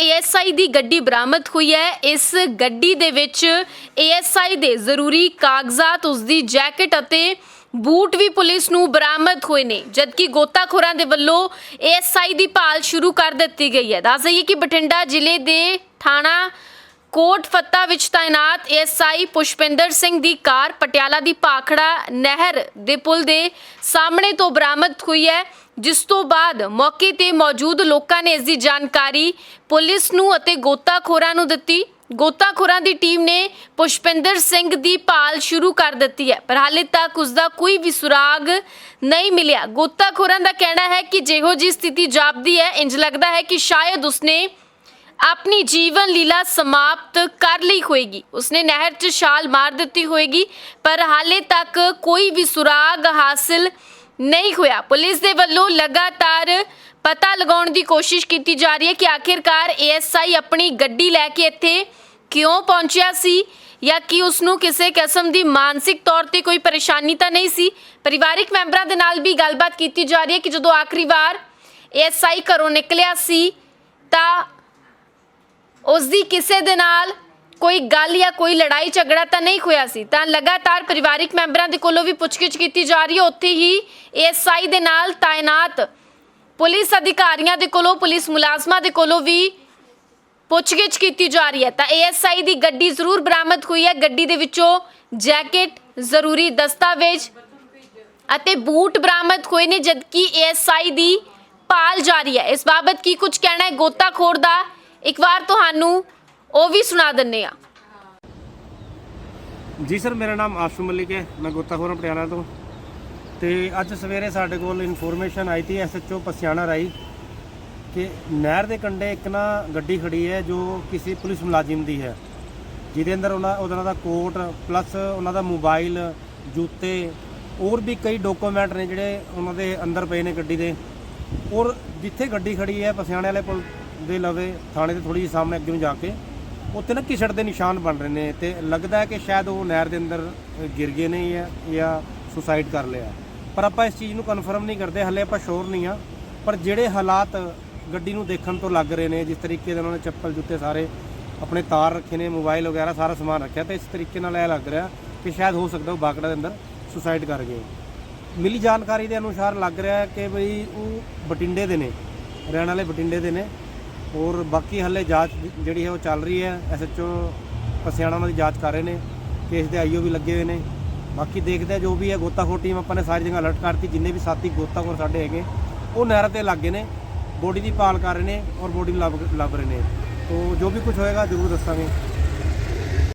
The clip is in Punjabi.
ਏਐਸਆਈ ਦੀ ਗੱਡੀ ਬਰਾਮਦ ਹੋਈ ਹੈ। ਇਸ ਗੱਡੀ ਦੇ ਵਿੱਚ ਏਐਸਆਈ ਦੇ ਜ਼ਰੂਰੀ ਕਾਗਜ਼ਾਤ, ਉਸ ਦੀ ਜੈਕਟ ਅਤੇ ਬੂਟ ਵੀ ਪੁਲਿਸ ਨੂੰ ਬਰਾਮਦ ਹੋਏ ਨੇ। ਜਦਕਿ ਗੋਤਾਖੋਰਾਂ ਦੇ ਵੱਲੋਂ ਏਐਸਆਈ ਦੀ ਭਾਲ ਸ਼ੁਰੂ ਕਰ ਦਿੱਤੀ ਗਈ ਹੈ। ਦੱਸ ਦਈਏ ਕਿ ਬਠਿੰਡਾ ਜ਼ਿਲ੍ਹੇ ਦੇ ਥਾਣਾ ਕੋਟ ਫੱਤਾ ਵਿੱਚ ਤਾਇਨਾਤ ਐਸਆਈ ਪੁਸ਼ਪਿੰਦਰ ਸਿੰਘ ਦੀ ਕਾਰ ਪਟਿਆਲਾ ਦੀ ਪਾਖੜਾ ਨਹਿਰ ਦੇ ਪੁਲ ਦੇ ਸਾਹਮਣੇ ਤੋਂ ਬਰਾਮਦ ਹੋਈ ਹੈ, ਜਿਸ ਤੋਂ ਬਾਅਦ ਮੌਕੇ ਤੇ ਮੌਜੂਦ ਲੋਕਾਂ ਨੇ ਇਸ ਦੀ ਜਾਣਕਾਰੀ ਪੁਲਿਸ ਨੂੰ ਅਤੇ ਗੋਤਾਖੋਰਾਂ ਨੂੰ ਦਿੱਤੀ। ਗੋਤਾਖੋਰਾਂ ਦੀ ਟੀਮ ਨੇ ਪੁਸ਼ਪਿੰਦਰ ਸਿੰਘ ਦੀ ਭਾਲ ਸ਼ੁਰੂ ਕਰ ਦਿੱਤੀ ਹੈ, ਪਰ ਹਾਲੇ ਤੱਕ ਉਸ ਦਾ ਕੋਈ ਵੀ ਸੁਰਾਗ ਨਹੀਂ ਮਿਲਿਆ। ਗੋਤਾਖੋਰਾਂ ਦਾ ਕਹਿਣਾ ਹੈ ਕਿ ਜਿਹੋ ਜੀ ਸਥਿਤੀ ਜਾਪਦੀ ਹੈ ਇੰਜ ਲੱਗਦਾ ਹੈ ਕਿ ਸ਼ਾਇਦ ਉਸਨੇ ਆਪਣੀ ਜੀਵਨ ਲੀਲਾ ਸਮਾਪਤ ਕਰ ਲਈ ਹੋਏਗੀ। ਉਸਨੇ ਨਹਿਰ 'ਚ ਛਾਲ ਮਾਰ ਦਿੱਤੀ ਹੋਏਗੀ, ਪਰ ਹਾਲੇ ਤੱਕ ਕੋਈ ਵੀ ਸੁਰਾਗ ਹਾਸਿਲ ਨਹੀਂ ਹੋਇਆ। ਪੁਲਿਸ ਦੇ ਵੱਲੋਂ ਲਗਾਤਾਰ ਪਤਾ ਲਗਾਉਣ ਦੀ ਕੋਸ਼ਿਸ਼ ਕੀਤੀ ਜਾ ਰਹੀ ਹੈ ਕਿ ਆਖਿਰਕਾਰ ਏਐਸਆਈ ਆਪਣੀ ਗੱਡੀ ਲੈ ਕੇ ਇੱਥੇ ਕਿਉਂ ਪਹੁੰਚਿਆ ਸੀ ਜਾਂ ਕਿ ਉਸ ਨੂੰ ਕਿਸੇ ਕਿਸਮ ਦੀ ਮਾਨਸਿਕ ਤੌਰ ਤੇ ਕੋਈ ਪਰੇਸ਼ਾਨੀ ਤਾਂ ਨਹੀਂ ਸੀ। ਪਰਿਵਾਰਿਕ ਮੈਂਬਰਾਂ ਦੇ ਨਾਲ ਵੀ ਗੱਲਬਾਤ ਕੀਤੀ ਜਾ ਰਹੀ ਹੈ ਕਿ ਜਦੋਂ ਆਖਰੀ ਵਾਰ ਏਐਸਆਈ ਘਰੋਂ ਨਿਕਲਿਆ ਸੀ ਤਾਂ ਉਸ ਦੀ ਕਿਸੇ ਦੇ ਨਾਲ ਕੋਈ ਗੱਲ ਜਾਂ ਕੋਈ ਲੜਾਈ ਝਗੜਾ ਤਾਂ ਨਹੀਂ ਹੋਇਆ ਸੀ। ਤਾਂ ਲਗਾਤਾਰ ਪਰਿਵਾਰਿਕ ਮੈਂਬਰਾਂ ਦੇ ਕੋਲੋਂ ਵੀ ਪੁੱਛਗਿੱਛ ਕੀਤੀ ਜਾ ਰਹੀ ਹੈ। ਉੱਥੇ ਹੀ ਐਸਆਈ ਦੇ ਨਾਲ ਤਾਇਨਾਤ ਪੁਲਿਸ ਅਧਿਕਾਰੀਆਂ ਦੇ ਕੋਲੋਂ, ਪੁਲਿਸ ਮੁਲਾਜ਼ਮਾਂ ਦੇ ਕੋਲੋਂ ਵੀ ਪੁੱਛਗਿੱਛ ਕੀਤੀ ਜਾ ਰਹੀ ਹੈ। ਤਾਂ ਏਐਸਆਈ ਦੀ ਗੱਡੀ ਜ਼ਰੂਰ ਬਰਾਮਦ ਹੋਈ ਹੈ। ਗੱਡੀ ਦੇ ਵਿੱਚੋਂ ਜੈਕਟ, ਜ਼ਰੂਰੀ ਦਸਤਾਵੇਜ਼ ਅਤੇ ਬੂਟ ਬਰਾਮਦ ਹੋਏ ਨੇ, ਜਦਕਿ ਏਐਸਆਈ ਦੀ ਭਾਲ ਜਾਰੀ ਹੈ। ਇਸ ਬਾਬਤ ਕੀ ਕੁਝ ਕਹਿਣਾ ਹੈ? ਗੋਤਾਖੋਰ ਦਾ ਇੱਕ ਵਾਰ ਤੁਹਾਨੂੰ ਉਹ ਵੀ ਸੁਣਾ ਦਿੰਨੇ ਆ ਜੀ ਸਰ, ਮੇਰਾ ਨਾਮ ਆਸ਼ੂ ਮਲਿਕ ਹੈ। ਮੈਂ ਗੋਤਾਖੋਰਾਂ ਪਟਿਆਲਾ ਤੋਂ। ਤੇ ਅੱਜ ਸਵੇਰੇ ਸਾਡੇ ਕੋਲ ਇਨਫੋਰਮੇਸ਼ਨ ਆਈ ਸੀ ਐਸਐਚਓ ਪਸਿਆਣਾ ਰਾਈ ਕਿ ਨਹਿਰ ਦੇ ਕੰਢੇ ਇੱਕ ਨਾ ਗੱਡੀ ਖੜੀ ਹੈ, ਜੋ ਕਿਸੇ ਪੁਲਿਸ ਮੁਲਾਜ਼ਮ ਦੀ ਹੈ। ਜਿਹਦੇ ਅੰਦਰ ਉਹਨਾਂ ਉਹਨਾਂ ਦਾ ਕੋਟ ਪਲੱਸ ਉਹਨਾਂ ਦਾ ਮੋਬਾਈਲ, ਜੁੱਤੇ, ਹੋਰ ਵੀ ਕਈ ਡਾਕੂਮੈਂਟ ਨੇ ਜਿਹੜੇ ਉਹਨਾਂ ਦੇ ਅੰਦਰ ਪਏ ਨੇ ਗੱਡੀ ਦੇ। ਔਰ ਜਿੱਥੇ ਗੱਡੀ ਖੜੀ ਹੈ ਪਸਿਆਣੇ ਵਾਲੇ ਪੁਲ ਦੇ ਲਵੇ, ਥਾਣੇ ਦੇ ਥੋੜੀ ਜਿਹੀ ਸਾਹਮਣੇ ਅੱਗੇ ਨੂੰ ਜਾ ਕੇ, ਉੱਥੇ ਨਾ ਕਿਸੜ ਦੇ ਨਿਸ਼ਾਨ ਬਣ ਰਹੇ ਨੇ ਤੇ ਲੱਗਦਾ ਹੈ ਕਿ ਸ਼ਾਇਦ ਉਹ ਨਹਿਰ ਦੇ ਅੰਦਰ ਗਿਰ ਗਏ ਨੇ ਜਾਂ ਜਾਂ ਸੁਸਾਈਡ ਕਰ ਲਿਆ। ਪਰ ਆਪਾਂ ਇਸ ਚੀਜ਼ ਨੂੰ ਕਨਫਰਮ ਨਹੀਂ ਕਰਦੇ, ਹਲੇ ਆਪਾਂ ਸ਼ੋਰ ਨਹੀਂ ਆ ਪਰ ਜਿਹੜੇ ਹਾਲਾਤ ਗੱਡੀ ਨੂੰ ਦੇਖਣ ਤੋਂ ਲੱਗ ਰਹੇ ਨੇ, ਜਿਸ ਤਰੀਕੇ ਦੇ ਉਹਨਾਂ ਨੇ ਚੱਪਲ ਜੁੱਤੇ ਸਾਰੇ, ਆਪਣੇ ਤਾਰ ਰੱਖੇ ਨੇ, ਮੋਬਾਈਲ ਵਗੈਰਾ ਸਾਰਾ ਸਮਾਨ ਰੱਖਿਆ, ਤੇ ਇਸ ਤਰੀਕੇ ਨਾਲ ਇਹ ਲੱਗ ਰਿਹਾ ਕਿ ਸ਼ਾਇਦ ਹੋ ਸਕਦਾ ਉਹ ਬਾਕੜਾ ਦੇ ਅੰਦਰ ਸੁਸਾਈਡ ਕਰ ਗਏ। ਮਿਲੀ ਜਾਣਕਾਰੀ ਦੇ ਅਨੁਸਾਰ ਲੱਗ ਰਿਹਾ ਹੈ ਕਿ ਬਈ ਉਹ ਬਟਿੰਡੇ ਦੇ ਨੇ, ਰਹਿਣ ਵਾਲੇ ਬਟਿੰਡੇ ਦੇ ਨੇ। ਔਰ ਬਾਕੀ ਹੱਲੇ ਜਾਂਚ ਜਿਹੜੀ ਹੈ ਉਹ ਚੱਲ ਰਹੀ ਹੈ। ਐਸਐਚਓ ਪਸਿਆਣਾ ਉਹਨਾਂ ਦੀ ਜਾਂਚ ਕਰ ਰਹੇ ਨੇ। ਕੇਸ ਦੇ ਆਈਓ ਵੀ ਲੱਗੇ ਹੋਏ ਨੇ। ਬਾਕੀ ਦੇਖਦੇ ਆ ਜੋ ਵੀ ਹੈ। ਗੋਤਾਖੋਰ ਟੀਮ ਆਪਾਂ ਨੇ ਸਾਰੀ ਜਗ੍ਹਾ ਅਲਰਟ ਕਰਤੀ। ਜਿੰਨੇ ਵੀ ਸਾਥੀ ਗੋਤਾਖੋਰ ਸਾਡੇ ਹੈਗੇ, ਉਹ ਨਹਿਰ ਤੇ ਲੱਗੇ ਨੇ। ਬੋਡੀ ਦੀ ਭਾਲ ਕਰ ਰਹੇ ਨੇ ਔਰ ਬੋਡੀ ਨੂੰ ਲੱਭ ਲੱਭ ਰਹੇ ਨੇ। ਤੋ ਜੋ ਵੀ ਕੁਝ ਹੋਏਗਾ ਜ਼ਰੂਰ ਦੱਸਾਂਗੇ।